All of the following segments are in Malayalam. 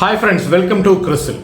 ഹായ് ഫ്രണ്ട്സ് വെൽക്കം ടു ക്രിസിൽ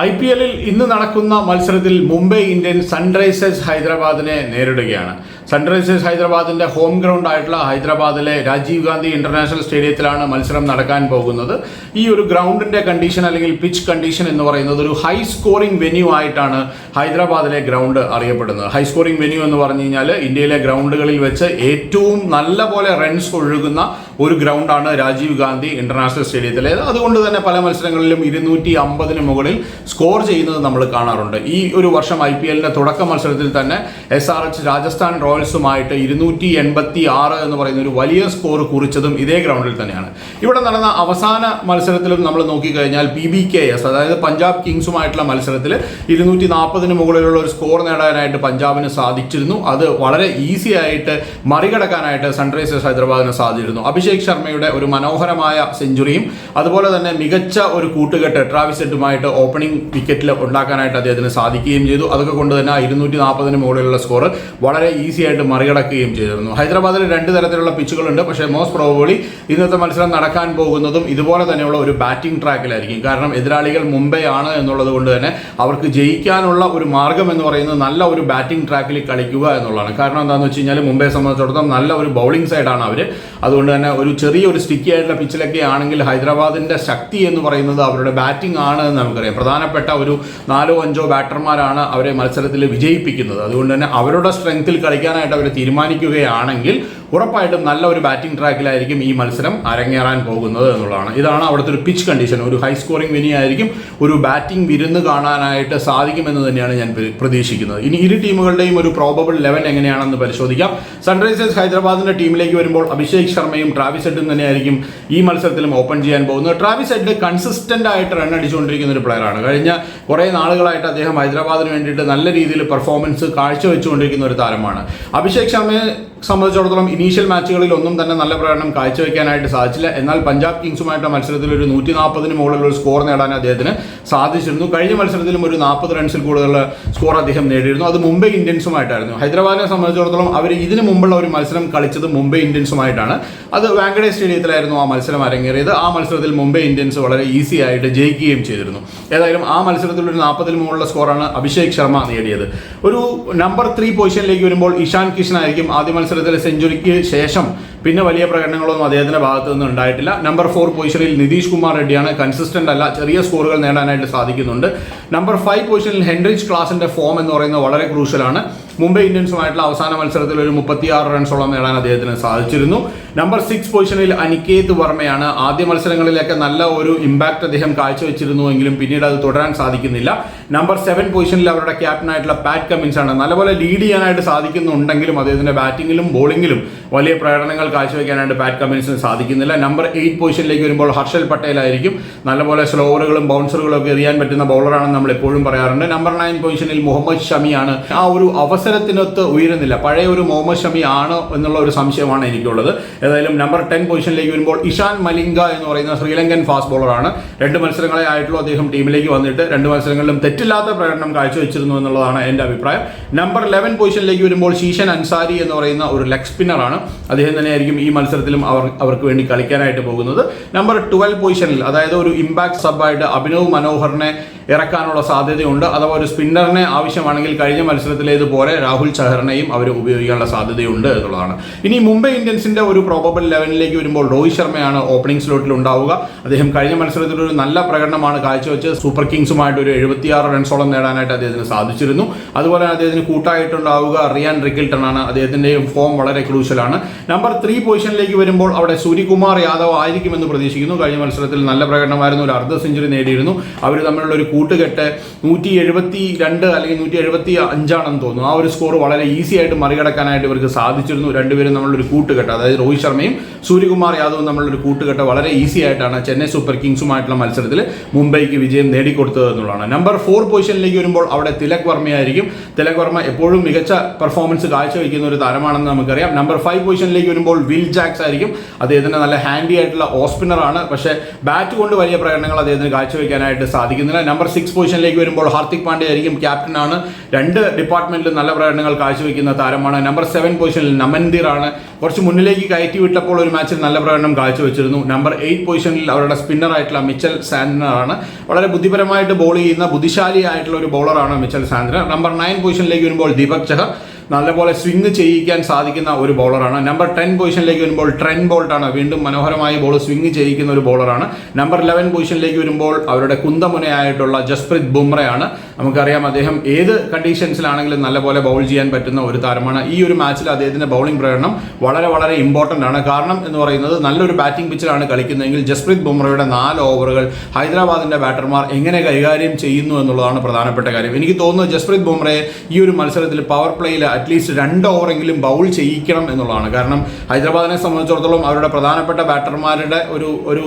ഐ പി എല്ലിൽ ഇന്ന് നടക്കുന്ന മത്സരത്തിൽ മുംബൈ ഇന്ത്യൻസ് സൺറൈസേഴ്സ് ഹൈദരാബാദിനെ നേരിടുകയാണ്. സൺറൈസേഴ്സ് ഹൈദരാബാദിന്റെ ഹോം ഗ്രൗണ്ട് ആയിട്ടുള്ള ഹൈദരാബാദിലെ രാജീവ് ഗാന്ധി ഇന്റർനാഷണൽ സ്റ്റേഡിയത്തിലാണ് മത്സരം നടക്കാൻ പോകുന്നത്. ഈ ഒരു ഗ്രൗണ്ടിന്റെ കണ്ടീഷൻ അല്ലെങ്കിൽ പിച്ച് കണ്ടീഷൻ എന്ന് പറയുന്നത് ഒരു ഹൈ സ്കോറിംഗ് വെന്യൂ ആയിട്ടാണ് ഹൈദരാബാദിലെ ഗ്രൗണ്ട് അറിയപ്പെടുന്നത്. ഹൈ സ്കോറിംഗ് വെന്യൂ എന്ന് പറഞ്ഞു കഴിഞ്ഞാൽ ഇന്ത്യയിലെ ഗ്രൗണ്ടുകളിൽ വെച്ച് ഏറ്റവും നല്ല പോലെ റൺസ് ഒഴുകുന്ന ഒരു ഗ്രൗണ്ടാണ് രാജീവ് ഗാന്ധി ഇന്റർനാഷണൽ സ്റ്റേഡിയത്തിലേത് അതുകൊണ്ട് തന്നെ പല മത്സരങ്ങളിലും ഇരുന്നൂറ്റി അമ്പതിന് മുകളിൽ സ്കോർ ചെയ്യുന്നത് നമ്മൾ കാണാറുണ്ട്. ഈ ഒരു വർഷം ഐ പി എല്ലിന്റെ തുടക്ക മത്സരത്തിൽ തന്നെ എസ് ആർ എച്ച് രാജസ്ഥാൻ റോയൽസുമായിട്ട് ഇരുന്നൂറ്റി എൺപത്തി ആറ് എന്ന് പറയുന്ന ഒരു വലിയ സ്കോർ കുറിച്ചതും ഇതേ ഗ്രൗണ്ടിൽ തന്നെയാണ്. ഇവിടെ നടന്ന അവസാന മത്സരത്തിലും നമ്മൾ നോക്കിക്കഴിഞ്ഞാൽ പി ബി കെ എസ് അതായത് പഞ്ചാബ് കിങ്സുമായിട്ടുള്ള മത്സരത്തിൽ ഇരുന്നൂറ്റി നാൽപ്പതിന് മുകളിലുള്ള ഒരു സ്കോർ നേടാനായിട്ട് പഞ്ചാബിന് സാധിച്ചിരുന്നു. അത് വളരെ ഈസി ആയിട്ട് മറികടക്കാനായിട്ട് സൺറൈസേഴ്സ് ഹൈദരാബാദിന് സാധിച്ചിരുന്നു. അഭിഷേക് ശർമ്മയുടെ ഒരു മനോഹരമായ സെഞ്ചുറിയും അതുപോലെ തന്നെ മികച്ച ഒരു കൂട്ടുകെട്ട് ട്രാവിസ് ഹെഡുമായിട്ട് ഓപ്പണിംഗ് വിക്കറ്റിൽ ഉണ്ടാക്കാനായിട്ട് അദ്ദേഹത്തിന് സാധിക്കുകയും ചെയ്തു. അതൊക്കെ കൊണ്ട് തന്നെ ഇരുന്നൂറ്റി നാൽപ്പതിന് മുകളിലുള്ള സ്കോർ വളരെ ഈസി ആയിട്ട് മറികടക്കുകയും ചെയ്തിരുന്നു. ഹൈദരാബാദിൽ രണ്ട് തരത്തിലുള്ള പിച്ചുകളുണ്ട്. പക്ഷേ മോസ്റ്റ് പ്രോബബിളി ഇന്നത്തെ മത്സരം നടക്കാൻ പോകുന്നതും ഇതുപോലെ തന്നെയുള്ള ഒരു ബാറ്റിംഗ് ട്രാക്കിലായിരിക്കും കാരണം എതിരാളികൾ മുംബൈ ആണ് എന്നുള്ളത് കൊണ്ട് തന്നെ അവർക്ക് ജയിക്കാനുള്ള ഒരു മാർഗം എന്ന് പറയുന്നത് നല്ല ഒരു ബാറ്റിംഗ് ട്രാക്കിൽ കളിക്കുക എന്നുള്ളതാണ്. കാരണം എന്താണെന്ന് വെച്ച് കഴിഞ്ഞാൽ മുംബൈയെ സംബന്ധിച്ചിടത്തോളം നല്ല ഒരു ബൗളിംഗ് സൈഡാണ് അവർ അതുകൊണ്ട് തന്നെ ഒരു ചെറിയ ഒരു സ്റ്റിക്കി ആയിട്ടുള്ള പിച്ചിലൊക്കെ ആണെങ്കിൽ ഹൈദരാബാദിന്റെ ശക്തി എന്ന് പറയുന്നത് അവരുടെ ബാറ്റിംഗ് ആണ് എന്ന് നമുക്കറിയാം. പ്രധാനപ്പെട്ട ഒരു നാലോ അഞ്ചോ ബാറ്റർമാരാണ് അവരെ മത്സരത്തിൽ വിജയിപ്പിക്കുന്നത്. അതുകൊണ്ട് തന്നെ അവരുടെ സ്ട്രെങ്ത്തിൽ കളിക്കാനായിട്ട് അവർ തീരുമാനിക്കുകയാണെങ്കിൽ ഉറപ്പായിട്ടും നല്ല ഒരു ബാറ്റിംഗ് ട്രാക്കിലായിരിക്കും ഈ മത്സരം അരങ്ങേറാൻ പോകുന്നത് എന്നുള്ളതാണ്. ഇതാണ് അവിടുത്തെ ഒരു പിച്ച് കണ്ടീഷൻ ഒരു ഹൈ സ്കോറിംഗ് വിനി ആയിരിക്കും ഒരു ബാറ്റിംഗ് വിരുന്ന് കാണാനായിട്ട് സാധിക്കുമെന്ന് തന്നെയാണ് ഞാൻ പ്ര- പ്രതീക്ഷിക്കുന്നത്. ഇനി ഇരു ടീമുകളുടെയും ഒരു പ്രോബബിൾ ലെവൻ എങ്ങനെയാണെന്ന് പരിശോധിക്കാം. സൺറൈസേഴ്സ് ഹൈദരാബാദിന്റെ ടീമിലേക്ക് വരുമ്പോൾ അഭിഷേക് ശർമ്മയും ട്രാവിസ് ഹെഡും തന്നെയായിരിക്കും ഈ മത്സരത്തിലും ഓപ്പൺ ചെയ്യാൻ പോകുന്നത്. ട്രാവിസ് ഹെഡ് കൺസിസ്റ്റന്റ് ആയിട്ട് റൺ അടിച്ചുകൊണ്ടിരിക്കുന്ന ഒരു പ്ലെയറാണ് കഴിഞ്ഞ കുറേ നാളുകളായിട്ട് അദ്ദേഹം ഹൈദരാബാദിന് വേണ്ടിയിട്ട് നല്ല രീതിയിൽ പെർഫോമൻസ് കാഴ്ചവെച്ചുകൊണ്ടിരിക്കുന്ന ഒരു താരമാണ്. അഭിഷേക് ശർമ്മയെ സംബന്ധിച്ചിടത്തോളം ഇനീഷ്യൽ മാച്ചുകളിൽ ഒന്നും തന്നെ നല്ല പ്രകടനം കാഴ്ചവെക്കാനായിട്ട് സാധിച്ചില്ല. എന്നാൽ പഞ്ചാബ് കിങ്സുമായിട്ടുള്ള മത്സരത്തിൽ ഒരു നൂറ്റി നാൽപ്പതിന് മുകളിലുള്ള സ്കോർ നേടാൻ അദ്ദേഹത്തിന് സാധിച്ചിരുന്നു. കഴിഞ്ഞ മത്സരത്തിലും ഒരു നാൽപ്പത് റൺസിൽ കൂടുതലുള്ള സ്കോർ അദ്ദേഹം നേടിയിരുന്നു. അത് മുംബൈ ഇന്ത്യൻസുമായിട്ടായിരുന്നു. ഹൈദരാബാദിനെ സംബന്ധിച്ചിടത്തോളം അവർ ഇതിനു മുമ്പുള്ള ഒരു മത്സരം കളിച്ചത് മുംബൈ ഇന്ത്യൻസുമായിട്ടാണ്. അത് വാങ്കഡേ സ്റ്റേഡിയത്തിലായിരുന്നു ആ മത്സരം അരങ്ങേറിയത്. ആ മത്സരത്തിൽ മുംബൈ ഇന്ത്യൻസ് വളരെ ഈസി ആയിട്ട് ജയിക്കുകയും ചെയ്തിരുന്നു. ഏതായാലും ആ മത്സരത്തിൽ ഒരു നാൽപ്പതിന് മുകളിലുള്ള സ്കോറാണ് അഭിഷേക് ശർമ്മ നേടിയത്. ഒരു നമ്പർ ത്രീ പൊസിഷനിലേക്ക് വരുമ്പോൾ ഇഷാൻ കിഷൻ ആയിരിക്കും ആദ്യ മത്സരത്തിൽ സെഞ്ചുറിക്ക് ശേഷം പിന്നെ വലിയ പ്രകടനങ്ങളൊന്നും അദ്ദേഹത്തിന്റെ ഭാഗത്തു നിന്നും ഉണ്ടായിട്ടില്ല. നമ്പർ ഫോർ പൊസിഷനിൽ നിതീഷ് കുമാർ റെഡ്ഡിയാണ് കൺസിസ്റ്റന്റ് അല്ല ചെറിയ സ്കോറുകൾ നേടാനായിട്ട് സാധിക്കുന്നുണ്ട്. നമ്പർ ഫൈവ് പൊസിഷനിൽ ഹെൻറിച്ച് ക്ലാസിന്റെ ഫോം എന്ന് പറയുന്നത് വളരെ ക്രൂഷ്യലാണ് മുംബൈ ഇന്ത്യൻസുമായിട്ടുള്ള അവസാന മത്സരത്തിൽ ഒരു മുപ്പത്തിയാറ് റൺസോളം നേടാൻ അദ്ദേഹത്തിന് സാധിച്ചിരുന്നു. നമ്പർ സിക്സ് പൊസിഷനിൽ അനികേത് വർമ്മയാണ് ആദ്യ മത്സരങ്ങളിലൊക്കെ നല്ല ഒരു ഇമ്പാക്ട് അദ്ദേഹം കാഴ്ചവെച്ചിരുന്നുവെങ്കിലും പിന്നീട് അത് തുടരാൻ സാധിക്കുന്നില്ല. നമ്പർ സെവൻ പൊസിഷനിൽ അവരുടെ ക്യാപ്റ്റനായിട്ടുള്ള പാറ്റ് കമ്മിൻസ് ആണ്. നല്ലപോലെ ലീഡ് ചെയ്യാനായിട്ട് സാധിക്കുന്നുണ്ടെങ്കിലും അദ്ദേഹത്തിന്റെ ബാറ്റിങ്ങിലും ബോളിങ്ങിലും വലിയ പ്രകടനങ്ങൾ കാഴ്ചവെക്കാനായിട്ട് പാറ്റ് കമ്മിൻസിന് സാധിക്കുന്നില്ല. നമ്പർ എയ്റ്റ് പൊസിഷനിലേക്ക് വരുമ്പോൾ ഹർഷൽ പട്ടേൽ ആയിരിക്കും. നല്ലപോലെ സ്ലോവറുകളും ബൗൺസറുകളും ഒക്കെ എറിയാൻ പറ്റുന്ന ബൗളറാണെന്ന് നമ്മൾ എപ്പോഴും പറയാറുണ്ട്. നമ്പർ നയൻ പൊസിഷനിൽ മുഹമ്മദ് ഷമിയാണ് ആ ഒരു അവസരത്തിനൊത്ത് ഉയരുന്നില്ല. പഴയ ഒരു മുഹമ്മദ് ഷമി ആണ് എന്നുള്ള ഒരു സംശയമാണ് എനിക്കുള്ളത്. ഏതായാലും നമ്പർ ടെൻ പൊസിഷനിലേക്ക് വരുമ്പോൾ ഇഷാൻ മലിംഗ എന്ന് പറയുന്ന ശ്രീലങ്കൻ ഫാസ്റ്റ് ബോളറാണ് രണ്ട് മത്സരങ്ങളെ ആയിട്ടുള്ള അദ്ദേഹം ടീമിലേക്ക് വന്നിട്ട്. രണ്ട് മത്സരങ്ങളിലും തെറ്റില്ലാത്ത പ്രകടനം കാഴ്ചവെച്ചിരുന്നു എന്നുള്ളതാണ് എന്റെ അഭിപ്രായം. നമ്പർ ലെവൻ പൊസിഷനിലേക്ക് വരുമ്പോൾ ശീഷൻ അൻസാരി എന്ന് പറയുന്ന ഒരു ലെഗ് സ്പിന്നറാണ് അദ്ദേഹം തന്നെയായിരിക്കും ഈ മത്സരത്തിലും അവർ അവർക്ക് വേണ്ടി കളിക്കാനായിട്ട് പോകുന്നത്. നമ്പർ ട്വൽവ് പൊസിഷനിൽ അതായത് ഒരു ഇമ്പാക്ട് സബായിട്ട് അഭിനവ് മനോഹറിനെ ഇറക്കാനുള്ള സാധ്യതയുണ്ട്. അഥവാ ഒരു സ്പിന്നറിനെ ആവശ്യമാണെങ്കിൽ കഴിഞ്ഞ മത്സരത്തിലേതുപോലെ രാഹുൽ ചഹറിനെയും അവർ ഉപയോഗിക്കാനുള്ള സാധ്യതയുണ്ട് എന്നുള്ളതാണ്. ഇനി മുംബൈ ഇന്ത്യൻസിന്റെ ഒരു പ്രോബബിൾ ലെവനിലേക്ക് വരുമ്പോൾ രോഹിത് ശർമ്മയാണ് ഓപ്പണിംഗ് സ്ലോട്ടിൽ ഉണ്ടാവുക. അദ്ദേഹം കഴിഞ്ഞ മത്സരത്തിൽ ഒരു നല്ല പ്രകടനമാണ് കാഴ്ചവെച്ച് സൂപ്പർ കിങ്സുമായിട്ട് ഒരു എഴുപത്തിയാറ് റൺസോളം നേടാനായിട്ട് അദ്ദേഹത്തിന് സാധിച്ചിരുന്നു. അതുപോലെ തന്നെ അദ്ദേഹത്തിന് കൂട്ടായിട്ടുണ്ടാവുക റിയാൻ റിക്കിൽട്ടൺ ആണ് അദ്ദേഹത്തിന്റെയും ഫോം വളരെ ക്രൂഷ്യലാണ് നമ്പർ ത്രീ പൊസിഷനിലേക്ക് വരുമ്പോൾ അവിടെ സൂര്യകുമാർ യാദവ് ആയിരിക്കുമെന്ന് പ്രതീക്ഷിക്കുന്നു. കഴിഞ്ഞ മത്സരത്തിൽ നല്ല പ്രകടനമായിരുന്നു. ഒരു അർദ്ധ സെഞ്ചുറി നേടിയിരുന്നു. അവർ തമ്മിലുള്ള ഒരു കൂട്ടുകെട്ട് നൂറ്റി എഴുപത്തി രണ്ട് അല്ലെങ്കിൽ നൂറ്റി എഴുപത്തി അഞ്ചാണെന്ന് തോന്നുന്നു. ആ ഒരു സ്കോർ വളരെ ഈസി ആയിട്ട് മറികടക്കാനായിട്ട് ഇവർക്ക് സാധിച്ചിരുന്നു. രണ്ടുപേരും നമ്മളൊരു കൂട്ടുകെട്ട് അതായത് രോഹിത് ശർമ്മയും സൂര്യകുമാർ യാദവും നമ്മളൊരു കൂട്ടുകെട്ട് വളരെ ഈസി ആയിട്ടാണ് ചെന്നൈ സൂപ്പർ കിങ്സുമായിട്ടുള്ള മത്സരത്തിൽ മുംബൈക്ക് വിജയം നേടിക്കൊടുത്തത് എന്നുള്ളതാണ്. നമ്പർ ഫോർ പൊസിഷനിലേക്ക് വരുമ്പോൾ അവിടെ തിലക് വർമ്മയായിരിക്കും. തിലക് വർമ്മ എപ്പോഴും മികച്ച പെർഫോമൻസ് കാഴ്ചവെക്കുന്ന ഒരു താരമാണെന്ന് നമുക്കറിയാം. നമ്പർ ഫൈവ് പൊസിഷനിലേക്ക് വരുമ്പോൾ വിൽ ജാക്സ് ആയിരിക്കും. അദ്ദേഹത്തിന് നല്ല ഹാൻഡി ആയിട്ടുള്ള ഓസ്പിന്നറാണ് പക്ഷേ ബാറ്റ് കൊണ്ട് വലിയ പ്രകടനങ്ങൾ അദ്ദേഹത്തിന് കാഴ്ചവെക്കാനായിട്ട് സാധിക്കുന്നില്ല. നമ്പർ സിക്സ് പൊസിഷനിലേക്ക് വരുമ്പോൾ ഹാർദിക് പാണ്ഡ്യ ആയിരിക്കും ക്യാപ്റ്റനാണ് രണ്ട് ഡിപ്പാർട്ട്മെന്റിലും നല്ല പ്രകടനങ്ങൾ കാഴ്ചവെക്കുന്ന താരമാണ്. നമ്പർ സെവൻ പൊസിഷനിൽ നമൻദീർ ആണ്. കുറച്ച് മുന്നിലേക്ക് കയറ്റി വിട്ടപ്പോൾ ഒരു മാച്ചിൽ നല്ല പ്രകടനം കാഴ്ചവെച്ചിരുന്നു. നമ്പർ എയ്റ്റ് പൊസിഷനിൽ അവരുടെ സ്പിന്നർ ആയിട്ടുള്ള മിച്ചൽ സാന്ദ്രൻ ആണ്. വളരെ ബുദ്ധിപരമായിട്ട് ബോൾ ചെയ്യുന്ന ബുദ്ധിശാലി ആയിട്ടുള്ള ഒരു ബോളറാണ് മിച്ചൽ സാന്ദ്രൻ. നമ്പർ നയൻ പൊസിഷനിലേക്ക് വരുമ്പോൾ ദീപക് ചഹർ. നല്ലപോലെ സ്വിംഗ് ചെയ്യിക്കാൻ സാധിക്കുന്ന ഒരു ബോളറാണ് നമ്പർ ടെൻ പൊസിഷനിലേക്ക് വരുമ്പോൾ ട്രെൻ ബോൾട്ടാണ് വീണ്ടും മനോഹരമായ ബോൾ സ്വിംഗ് ചെയ്യിക്കുന്ന ഒരു ബോളറാണ് നമ്പർ ഇലവൻ പൊസിഷനിലേക്ക് വരുമ്പോൾ അവരുടെ കുന്തമുനയായിട്ടുള്ള ജസ്പ്രീത് ബുംറയാണ് നമുക്കറിയാം അദ്ദേഹം ഏത് കണ്ടീഷൻസിലാണെങ്കിലും നല്ലപോലെ ബൗൾ ചെയ്യാൻ പറ്റുന്ന ഒരു താരമാണ്. ഈ ഒരു മാച്ചിൽ അദ്ദേഹത്തിന്റെ ബൗളിംഗ് പ്രകടനം വളരെ വളരെ ഇമ്പോർട്ടന്റ് ആണ്. കാരണം എന്ന് പറയുന്നത് നല്ലൊരു ബാറ്റിംഗ് പിച്ചിലാണ് കളിക്കുന്നതെങ്കിൽ ജസ്പ്രീത് ബുംറയുടെ നാല് ഓവറുകൾ ഹൈദരാബാദിന്റെ ബാറ്റർമാർ എങ്ങനെ കൈകാര്യം ചെയ്യുന്നു എന്നുള്ളതാണ് പ്രധാനപ്പെട്ട കാര്യം. എനിക്ക് തോന്നുന്നു ജസ്പ്രീത് ബുംറയെ ഈ ഒരു മത്സരത്തിൽ പവർ പ്ലേയിൽ അറ്റ്ലീസ്റ്റ് രണ്ട് ഓവറെങ്കിലും ബൗൾ ചെയ്യിക്കണം എന്നുള്ളതാണ്. കാരണം ഹൈദരാബാദിനെ സംബന്ധിച്ചിടത്തോളം അവരുടെ പ്രധാനപ്പെട്ട ബാറ്റർമാരുടെ ഒരു ഒരു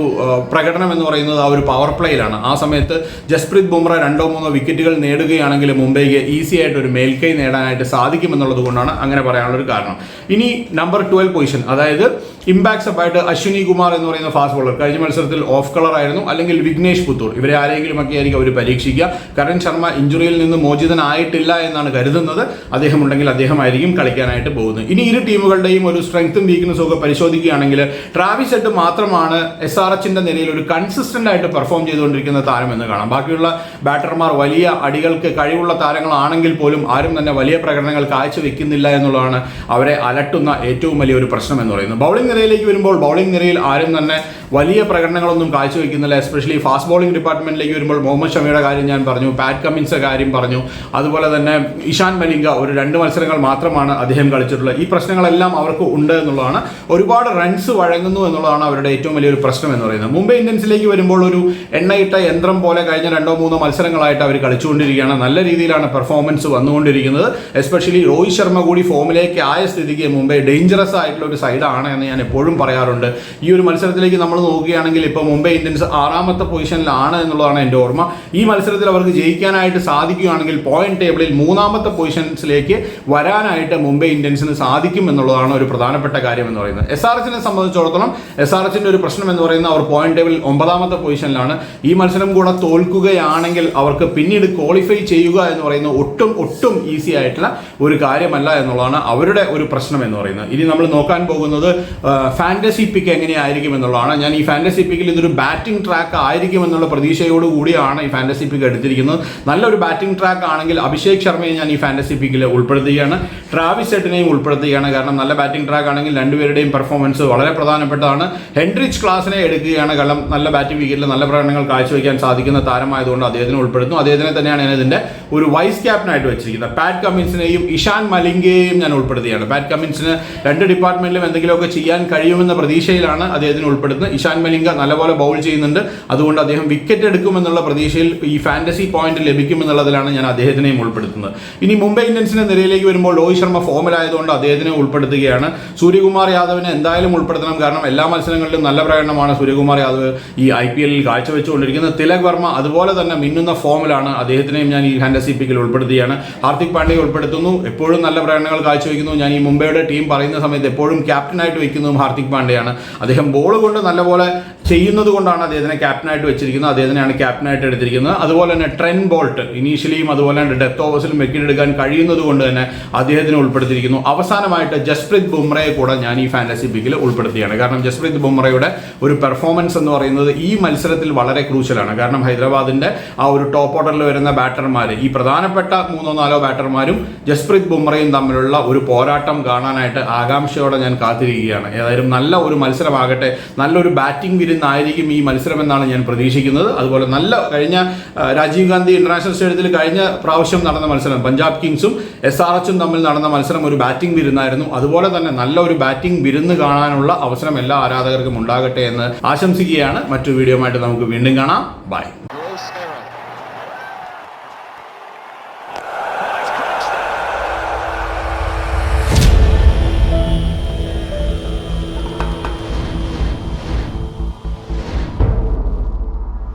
പ്രകടനം എന്ന് പറയുന്നത് ആ ഒരു പവർ പ്ലേയിലാണ് ആ സമയത്ത് ജസ്പ്രീത് ബുംറ രണ്ടോ മൂന്നോ വിക്കറ്റുകൾ നേടുകയാണെങ്കിൽ മുംബൈക്ക് ഈസി ആയിട്ട് ഒരു മേൽക്കൈ നേടാനായിട്ട് സാധിക്കുമെന്നുള്ളത് കൊണ്ടാണ് അങ്ങനെ പറയാനുള്ള ഒരു കാരണം. ഇനി നമ്പർ ട്വൽവ് പൊസിഷൻ അതായത് ഇമ്പാക്ട്സ് അപ്പായിട്ട് അശ്വിനി കുമാർ എന്ന് പറയുന്ന ഫാസ്റ്റ് ബോളർ കഴിഞ്ഞ മത്സരത്തിൽ ഓഫ് കളർ ആയിരുന്നു. അല്ലെങ്കിൽ വിഘ്നേഷ് പുത്തൂർ ഇവരെ ആരെങ്കിലും ഒക്കെ ആയിരിക്കും അവർ പരീക്ഷിക്കുക. കരൺ ശർമ്മ ഇഞ്ചുറിയിൽ നിന്ന് മോചിതനായിട്ടില്ല എന്നാണ് കരുതുന്നത്. അദ്ദേഹം ഉണ്ടെങ്കിൽ അദ്ദേഹമായിരിക്കും കളിക്കാനായിട്ട് പോകുന്നത്. ഇനി ഇരു ടീമുകളുടെയും ഒരു സ്ട്രെങ്ത്തും വീക്ക്നസും ഒക്കെ പരിശോധിക്കുകയാണെങ്കിൽ ട്രാവിസ് ഹെഡ് മാത്രമാണ് എസ് ആർ എച്ചിന്റെ നിലയിൽ ഒരു കൺസിസ്റ്റന്റ് ആയിട്ട് പെർഫോം ചെയ്തുകൊണ്ടിരിക്കുന്ന താരം എന്ന് കാണാം. ബാക്കിയുള്ള ബാറ്റർമാർ വലിയ അടികൾക്ക് കഴിവുള്ള താരങ്ങളാണെങ്കിൽ പോലും ആരും തന്നെ വലിയ പ്രകടനങ്ങൾ കാഴ്ചവെക്കുന്നില്ല എന്നുള്ളതാണ് അവരെ അലട്ടുന്ന ഏറ്റവും വലിയ ഒരു പ്രശ്നം എന്ന് പറയുന്നത്. ബൗളിംഗ് നിരയിലേക്ക് വരുമ്പോൾ ബൗളിംഗ് നിരയിൽ ആരും തന്നെ വലിയ പ്രകടനങ്ങളൊന്നും കാഴ്ചവെക്കുന്നില്ല എസ്പെഷ്യലി ഫാസ്റ്റ് ബോളിംഗ് ഡിപ്പാർട്ട്മെന്റിലേക്ക് വരുമ്പോൾ മുഹമ്മദ് ഷമിയുടെ കാര്യം ഞാൻ പറഞ്ഞു പാറ്റ് കമ്മിൻസ് കാര്യം പറഞ്ഞു അതുപോലെ തന്നെ ഇഷാൻ മലിംഗ ഒരു രണ്ട് മത്സരങ്ങൾ മാത്രമാണ് അദ്ദേഹം കളിച്ചിട്ടുള്ളത്. ഈ പ്രശ്നങ്ങളെല്ലാം അവർക്ക് ഉണ്ട് എന്നുള്ളതാണ്. ഒരുപാട് റൺസ് വഴങ്ങുന്നു എന്നുള്ളതാണ് അവരുടെ ഏറ്റവും വലിയൊരു പ്രശ്നം എന്ന് പറയുന്നത്. മുംബൈ ഇന്ത്യൻസിലേക്ക് വരുമ്പോൾ ഒരു എണ്ണയിട്ട യന്ത്രം പോലെ കഴിഞ്ഞ രണ്ടോ മൂന്നോ മത്സരങ്ങളായിട്ട് അവർ കളിച്ചുകൊണ്ടിരിക്കുകയാണ് നല്ല രീതിയിലാണ് പെർഫോമൻസ് വന്നുകൊണ്ടിരിക്കുന്നത്. എസ്പെഷ്യലി രോഹിത് ശർമ്മ കൂടി ഫോമിലേക്ക് ആയ സ്ഥിതിക്ക് മുംബൈ ഡേഞ്ചറസ് ആയിട്ടുള്ള ഒരു സൈഡാണ് എന്ന് ഞാൻ എപ്പോഴും പറയാറുണ്ട്. ഈ ഒരു മത്സരത്തിലേക്ക് നമ്മൾ നോക്കുകയാണെങ്കിൽ ഇപ്പോൾ മുംബൈ ഇന്ത്യൻസ് ആറാമത്തെ പൊസിഷനിലാണ് എന്നുള്ളതാണ് എന്റെ ഓർമ്മ. ഈ മത്സരത്തിൽ അവർക്ക് ജയിക്കാനായിട്ട് സാധിക്കുകയാണെങ്കിൽ പോയിന്റ് ടേബിളിൽ മൂന്നാമത്തെ പൊസിഷൻസിലേക്ക് വരാനായിട്ട് മുംബൈ ഇന്ത്യൻസിന് സാധിക്കും എന്നുള്ളതാണ് ഒരു പ്രധാനപ്പെട്ട കാര്യം എന്ന് പറയുന്നത്. എസ് ആർ എച്ചിനെ സംബന്ധിച്ചിടത്തോളം എസ് ആർ എച്ചിന്റെ ഒരു പ്രശ്നം എന്ന് പറയുന്നത് അവർ പോയിന്റ് ടേബിളിൽ ഒമ്പതാമത്തെ പൊസിഷനിലാണ്. ഈ മത്സരം കൂടെ തോൽക്കുകയാണെങ്കിൽ അവർക്ക് പിന്നീട് ക്വാളിഫൈ ചെയ്യുക എന്ന് പറയുന്നത് ഒട്ടും ഒട്ടും ഈസി ആയിട്ടുള്ള ഒരു കാര്യമല്ല എന്നുള്ളതാണ് അവരുടെ ഒരു പ്രശ്നം എന്ന് പറയുന്നത്. ഇനി നമ്മൾ നോക്കാൻ പോകുന്നത് ഫാന്റസി പിക്ക് എങ്ങനെയായിരിക്കും എന്നുള്ളതാണ്. ഞാൻ ഈ ഫാന്റസി പിക്കിൽ ഇതൊരു ബാറ്റിംഗ് ട്രാക്ക് ആയിരിക്കും എന്നുള്ള പ്രതീക്ഷയോട് കൂടിയാണ് ഈ ഫാന്റസി പിക്ക് എടുത്തിരിക്കുന്നത്. നല്ലൊരു ബാറ്റിംഗ് ട്രാക്ക് ആണെങ്കിൽ അഭിഷേക് ശർമ്മയെ ഞാൻ ഈ ഫാന്റസി പിക്കിൽ ഉൾപ്പെടുത്തുകയാണ്. ട്രാവിസ് ഹെഡിനെയും ഉൾപ്പെടുത്തുകയാണ്. കാരണം നല്ല ബാറ്റിംഗ് ട്രാക്ക് ആണെങ്കിൽ രണ്ടുപേരുടെയും പെർഫോമൻസ് വളരെ പ്രധാനപ്പെട്ടതാണ്. ഹെൻറിച്ച് ക്ലാസിനെ എടുക്കുകയാണ്. കാരണം നല്ല ബാറ്റിംഗ് വിക്കറ്റിൽ നല്ല പ്രകടനങ്ങൾ കാഴ്ചവെക്കാൻ സാധിക്കുന്ന താരമായതുകൊണ്ട് അദ്ദേഹത്തിനെ ഉൾപ്പെടുത്തുന്നു. അദ്ദേഹത്തിനെ തന്നെയാണ് ഞാൻ ഇതിന്റെ ഒരു വൈസ് ക്യാപ്റ്റനായിട്ട് വെച്ചിരിക്കുന്നത്. പാറ്റ് കമ്മിൻസിനെയും ഇഷാൻ മലിംഗയെയും ഞാൻ ഉൾപ്പെടുത്തുകയാണ്. പാറ്റ് കമ്മിൻസിന് രണ്ട് ഡിപ്പാർട്ട്മെന്റിലും എന്തെങ്കിലുമൊക്കെ ചെയ്യാൻ കഴിയുമെന്ന പ്രതീക്ഷയിലാണ് അദ്ദേഹത്തിന് ഉൾപ്പെടുത്തുന്നത്. ഇഷാൻ മലിംഗ നല്ലപോലെ ബൗൾ ചെയ്യുന്നുണ്ട്. അതുകൊണ്ട് അദ്ദേഹം വിക്കറ്റ് എടുക്കുമെന്നുള്ള പ്രതീക്ഷയിൽ ഈ ഫാന്റസി പോയിന്റ് ലഭിക്കുമെന്നുള്ളതിലാണ് ഞാൻ അദ്ദേഹത്തിനെയും ഉൾപ്പെടുത്തുന്നത്. ഇനി മുംബൈ ഇന്ത്യൻസിന്റെ നിരയിലേക്ക് വരുമ്പോൾ രോഹിത് ശർമ്മ ഫോമിലായതുകൊണ്ട് അദ്ദേഹത്തിനെ ഉൾപ്പെടുത്തുകയാണ്. സൂര്യകുമാർ യാദവിനെ എന്തായാലും ഉൾപ്പെടുത്തണം. കാരണം എല്ലാ മത്സരങ്ങളിലും നല്ല പ്രകടനമാണ് സൂര്യകുമാർ യാദവ് ഈ ഐ പി എല്ലിൽ കാഴ്ചവെച്ചുകൊണ്ടിരിക്കുന്നത്. തിലക് വർമ്മ അതുപോലെ തന്നെ മിന്നുന്ന ഫോമിലാണ് അദ്ദേഹത്തിനെയും ഞാൻ ഈ ഫാന്റസി പിക്കിൽ ഉൾപ്പെടുത്തിയാണ്. ഹാർദിക് പാണ്ഡ്യയെ ഉൾപ്പെടുത്തുന്നു. എപ്പോഴും നല്ല പ്രകടനങ്ങൾ കാഴ്ചവെക്കുന്നു. ഞാൻ ഈ മുംബൈയുടെ ടീം പറയുന്ന സമയത്ത് എപ്പോഴും ക്യാപ്റ്റനായിട്ട് വെക്കുന്നതും ഹാർദിക് പാണ്ഡ്യയാണ്. അദ്ദേഹം ബോൾ കൊണ്ട് നല്ലപോലെ ചെയ്യുന്നത് കൊണ്ടാണ് അദ്ദേഹത്തിനെ ക്യാപ്റ്റനായിട്ട് വെച്ചിരിക്കുന്നത്. അദ്ദേഹത്തിനെയാണ് ക്യാപ്റ്റനായിട്ട് എടുത്തിരിക്കുന്നത്. അതുപോലെ തന്നെ ട്രെൻ ബോൾട്ട് ഇനീഷ്യലിയും അതുപോലെ തന്നെ ഡെത്ത് ഓവേഴ്സിലും വിക്കറ്റ് എടുക്കാൻ കഴിയുന്നത് കൊണ്ട് തന്നെ അദ്ദേഹത്തിനെ ഉൾപ്പെടുത്തിയിരിക്കുന്നു. അവസാനമായിട്ട് ജസ്പ്രീത് ബുംറയെ കൂടെ ഞാൻ ഈ ഫാന്റസി പിക്കിൽ ഉൾപ്പെടുത്തിയാണ് കാരണം ജസ്പ്രീത് ബുംറയുടെ ഒരു പെർഫോമൻസ് എന്ന് പറയുന്നത് ഈ മത്സരത്തിൽ വളരെ ക്രൂഷ്യലാണ് കാരണം ഹൈദരാബാദിന്റെ ആ ഒരു ടോപ്പ് ഓർഡറിൽ വരുന്ന ബാറ്റർമാർ ഈ പ്രധാനപ്പെട്ട മൂന്നോ നാലോ ബാറ്റർമാരും ജസ്പ്രീത് ബുംറയും തമ്മിലുള്ള ഒരു പോരാട്ടം കാണാനായിട്ട് ആകാംക്ഷയോടെ ഞാൻ കാത്തിരിക്കുകയാണ്. ഏതായാലും നല്ല ഒരു മത്സരമാകട്ടെ. നല്ലൊരു ബാറ്റിംഗ് വിരുന്നായിരിക്കും ഈ മത്സരം എന്നാണ് ഞാൻ പ്രതീക്ഷിക്കുന്നത്. അതുപോലെ നല്ല കഴിഞ്ഞ രാജീവ് ഗാന്ധി ഇന്റർനാഷണൽ സ്റ്റേഡിയത്തിൽ കഴിഞ്ഞ പ്രാവശ്യം നടന്ന മത്സരം പഞ്ചാബ് കിങ്സും എസ് ആർ എച്ചും തമ്മിൽ നടന്ന മത്സരം ഒരു ബാറ്റിംഗ് വിരുന്നായിരുന്നു. അതുപോലെ തന്നെ നല്ല ഒരു ബാറ്റിംഗ് വിരുന്ന് കാണാനുള്ള അവസരം എല്ലാ ആരാധകർക്കും ഉണ്ടാകട്ടെ എന്ന് ആശംസിക്കുകയാണ്. മറ്റു വീഡിയോ നമുക്ക് വീണ്ടും കാണാം. ബൈ